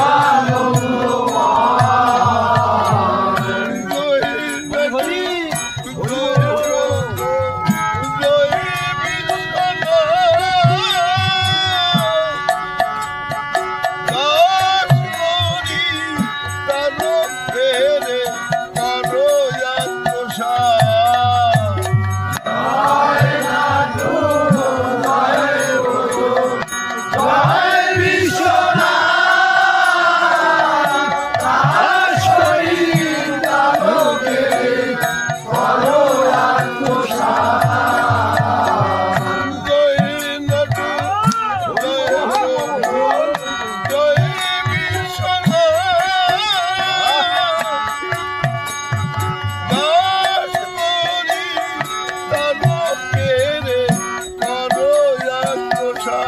와.